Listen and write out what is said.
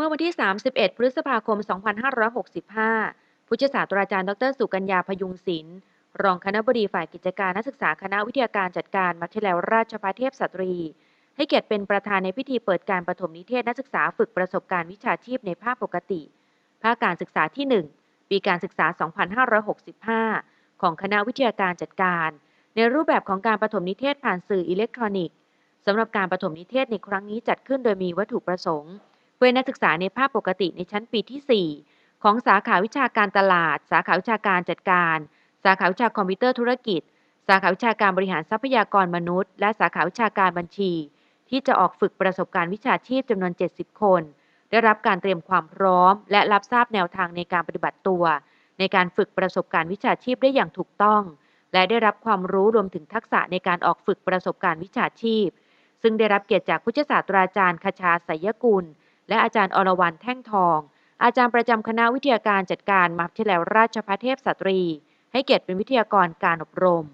เมื่อวันที่ 31 พฤษภาคม 2565 ผู้ช่วยศาสตราจารย์ ดร สุกัญญาพยุงศิลป์ รองคณบดีฝ่ายกิจการนักศึกษาคณะวิทยาการจัดการมัธยมราชภัฏเทพสตรี ให้เกียรติเป็นประธานในพิธีเปิดการประถมนิเทศนักศึกษาฝึกประสบการณ์วิชาชีพในภาคปกติ ภาคการศึกษาที่ 1 ปีการศึกษา 2565 ของคณะวิทยาการจัดการ ในรูปแบบของการประถมนิเทศผ่านสื่ออิเล็กทรอนิกส์สำหรับการประถมนิเทศในครั้งนี้จัดขึ้นโดยมีวัตถุประสงค์ เพื่อนักศึกษาในภาคปกติในชั้นปีที่ 4 ของสาขาวิชาการตลาด สาขาวิชาการจัดการ สาขาวิชาคอมพิวเตอร์ธุรกิจ สาขาวิชาการบริหารทรัพยากรมนุษย์ และสาขาวิชาการบัญชี ที่จะออกฝึกประสบการณ์วิชาชีพจำนวน 70 คน ได้รับการเตรียมความพร้อม และรับทราบแนวทางในการปฏิบัติตัว ในการฝึกประสบการณ์วิชาชีพได้อย่างถูกต้อง และได้รับความรู้รวมถึงทักษะในการออกฝึกประสบการณ์วิชาชีพ ซึ่งได้รับเกียรติจากผู้ช่วยศาสตราจารย์คชาไสยกุล และอาจารย์อรวรรณแท่งทอง อาจารย์ประจำคณะวิทยาการจัดการมหาวิทยาลัยราชภัฏเทพสตรี ให้เกียรติเป็นวิทยากรการอบรม